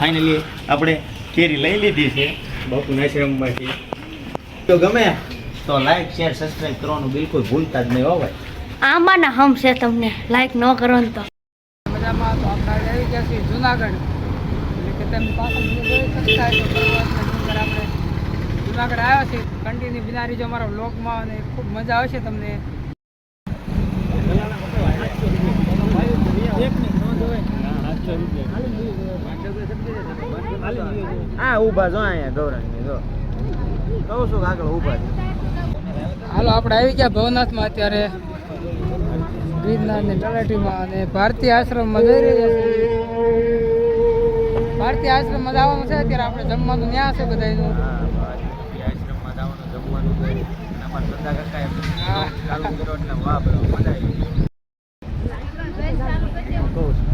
Finally આપણે કેરી લઈ લીધી છે. બાપુના આશ્રમમાંથી તો ગમે તો લાઈક શેર સબસ્ક્રાઇબ કરવાનું બિલકુલ ભૂલતા જ નહીં હો ભાઈ. આમાંના હમ છે તમને. લાઈક ન કરો ને તો. મજામાં તો આપણે આવી ગયા છીએ જુનાગઢ. એટલે કે તમે પાછળ જોઈ શકતા તો આપણે જુનાગઢ આવ્યા છીએ. કન્ટિન્યુ બિનારી જો અમારા બ્લોગમાં અને ખૂબ મજા આવશે તમને. હા ઊભા જો અહીંયા ગૌરાંગી જો. કહું છું આગળ ઊભા છે. હાલો આપણે આવી ગયા ભવનાથમાં અત્યારે. ગિરનારની ને તળેટીમાં અને ભારતીય આશ્રમમાં જઈ રહ્યા છીએ. ભારતીય આશ્રમમાં જવાનું છે અત્યારે આપણે જમવાનું ત્યાં છે બધાનું આશ્રમમાં જવાનું જમવાનું અમારા ધંધા કરતા એમ ચાલુ કરો એટલે વાહ મજા આવી ગઈ. કહું છું.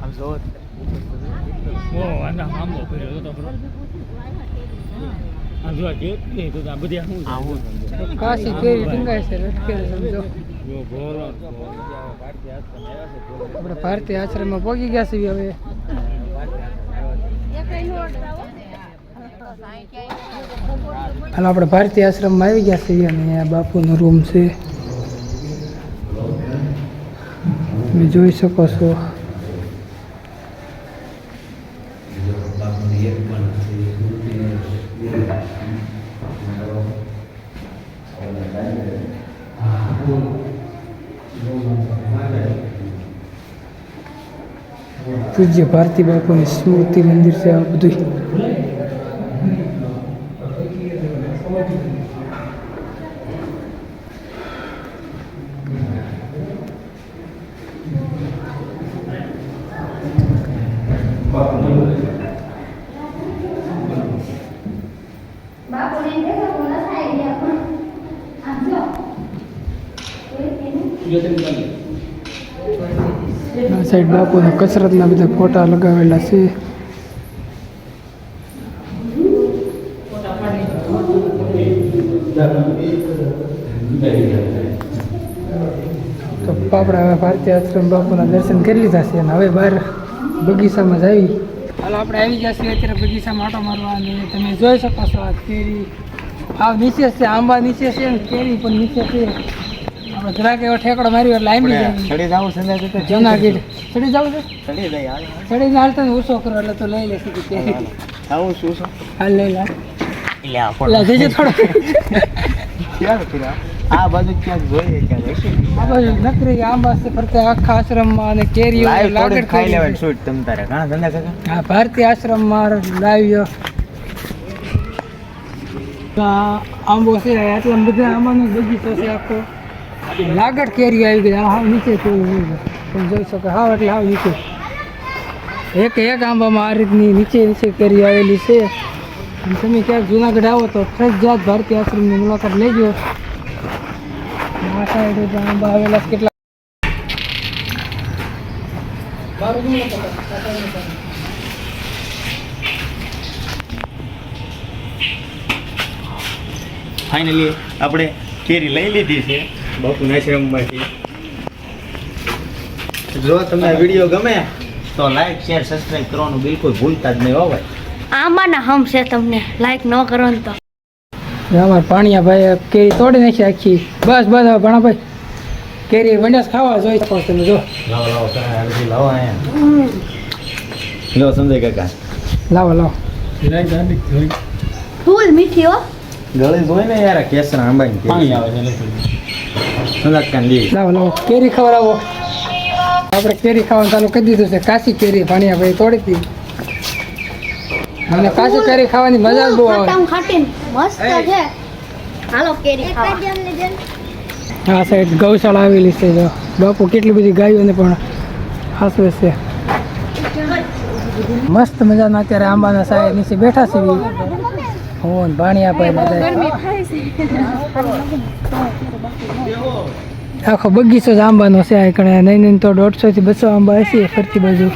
આમ જોવો તો. આવું કાશી કેરી ટીંગાય છે લટકેલ સમજો. આપણે ભારતીય આશ્રમમાં પહોંચી ગયા છીએ હવે. હાલ આપણે ભારતીય આશ્રમમાં આવી ગયા છીએ અને અહીંયા બાપુનો રૂમ છે. તમે જોઈ શકો છો. પૂજ્ય ભારતી બાપુની સ્મૃતિ મંદિર છે આ બધું આ સાઈડ બાપુના કસરતના બધા ફોટા લગાવેલા છે. તો બાપડા હવે ભારતીય આશ્રમ બાપુના દર્શન કરી લીધા છે અને હવે બહાર બગીચામાં જ આવી. હાલ, આપણે આવી ગયા છીએ અત્યારે બગીચામાં આટો મારવા અને તમે જોઈ શકો છો આ કેરી. આ નીચે છે, આંબા નીચે છે અને કેરી પણ નીચે છે. આપણે જરાક એવો ઠેકડો માર્યો એટલે આંબી જાય. ચડી જાવું સંજય તો જુનાગઢ ચડી જાવ છે? ચડી જાય હાલ. હાલતા ને ઓછો કરો એટલે તો લઈ લેશે કે. કેરી આવું શું શું? હાલ લઈ લે. એટલે આ એટલે જજે થોડો. ક્યાં ફિરા આ બાજુ ક્યાંક જોઈએ ક્યાંક. આ બાજુ નકરી આંબા છે ફરતે આખા આશ્રમમાં અને કેરીઓ Live લાગડ ખાઈ લેવાય કેરી શૂટ તમ તારે. હા ધંધા કાકા હા ભારતીય આશ્રમમાં લાવ્યો. આંબો છે એટલા બધા આંબાનો બગીચો છે આખો. લાગડ કેરી આવી ગઈ. હા નીચે કેરી તમે જોઈ શકો, હાવ એટલે હાવ નીચે. એક એક આંબામાં આ રીતની નીચે નીચે કેરી આવેલી છે. તમે ક્યાંક જુનાગઢ આવો તો ફરજિયાત ભારતીય આશ્રમની મુલાકાત લેજો. આ સાઈડ આંબા આવેલા કેટલા. ફાઇનલી આપણે કેરી લઈ લીધી છે. બાપુના આશ્રમમાંથી જો તમને આ વીડિયો ગમે તો લાઈક શેર સબસ્ક્રાઇબ કરવાનું બિલકુલ ભૂલતા જ નહીં હો ભાઈ. આમાંના હમ છે તમને લાઈક ન કરો ને તો અમારે પાણીયા ભાઈ કેરી તોડી નાખી આખી. બસ બસ હવે ભણાભાઈ કેરી વંડસ ખાવા જોઈ શકો તમે જો. લાવો લાવો કાકા, હળદી લાવો અહીંયા. લો સમજાય કાકા. લાવો લાવો. ફૂલ મીઠી હો. ગળી જોઈ ને યાર આ કેસર આંબાની પાણી આવે છે સંદાક કાન દી લાવો લાવો. કેરી ખવડાવો આપણે કેરી ખાવાનું ચાલુ કરી દીધું છે. કાશી કેરી પાણી ભાઈ તોડી હતી. મને કાશી કેરી ખાવાની મજા જ બહુ આવે. મસ્ત છે. હાલો કેરી આ સાઈડ ગૌશાળા આવેલી છે જો. બાપુ કેટલી બધી ગાયોને પણ હાસવે છે. મસ્ત મજાના અત્યારે આંબાના સાહેબ નીચે બેઠા છે. હું ભાણિયા ભાઈ આખો બગીચો જ આંબાનો છે આ કણે. નહીં નહીં તો દોઢસો થી બસો આંબા હશે ફરતી બાજુ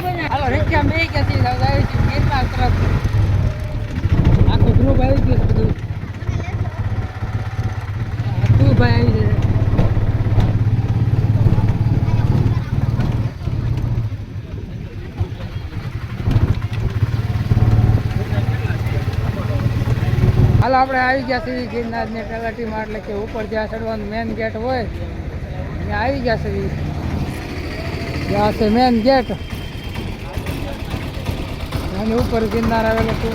આખું ગ્રુપ આવી ગયું છે બધું હાલ, આપણે આવી ગયા છીએ ગિરનારની તલાટીમાં એટલે કે ઉપર જ્યાં ચડવાનું મેન ગેટ હોય, ત્યાં આવી ગયા છીએ. ત્યાં છે મેન ગેટ અને ઉપર ગિરનાર આવેલું છે.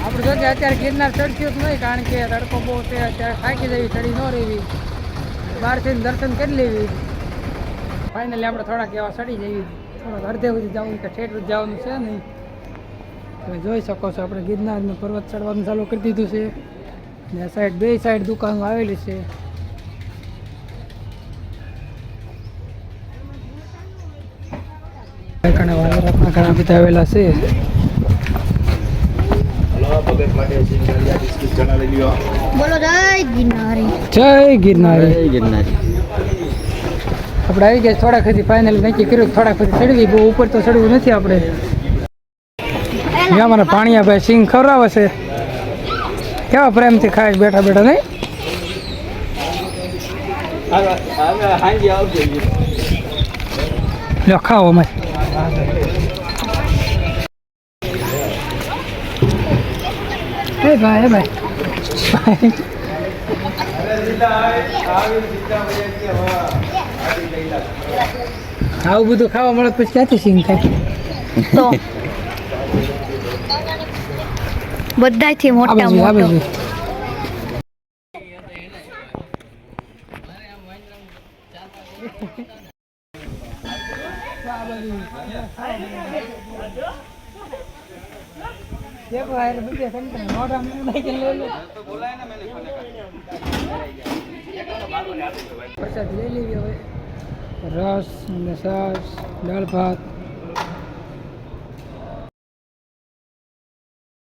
આપણે જો અત્યારે ગિરનાર ચડશું જ નહીં, કારણ કે તડકો બહુ છે, અત્યારે થાકી જવી, ચડી ન રહેવી. બહારથી દર્શન કરી લેવી. ફાઇનલી આપણે થોડાક એવા ચડી જઈએ. થોડાક અડધે સુધી જવું કે ઠેઠ જવાનું છે નહીં. તમે જોઈ શકો છો આપણે ગિરનારનું પર્વત ચડવાનું ચાલુ કરી દીધું છે. ને આ સાઈડ બે સાઈડ દુકાનો આવેલી છે. ઘણા ઘણા બધા આવેલા છે. જય ગિરનારી ગિરનારી. ગિરનારી. આપણે આવી ગયા થોડાક સુધી ફાઇનલ નક્કી કર્યું થોડાક સુધી ચડવી બહુ ઉપર તો ચડવું નથી આપણે. ત્યાં મને પાણીયાભાઈ સિંગ ખવડાવે છે. કેવા પ્રેમથી ખાય બેઠા બેઠા, નહીં? લો ખાઓ અમે. એ ભાઈ એ ભાઈ. આવું બધું ખાવા મળે પછી ક્યાંથી સિંગ થાય? બધાયથી આ મોટા બાજુ આ મોટો બાજુ देखो यार बुद्धि संतन मोटा में भाई के ले लो પ્રસાદ લઈ લેવી હવે રસ અને છાશ દાળ ભાત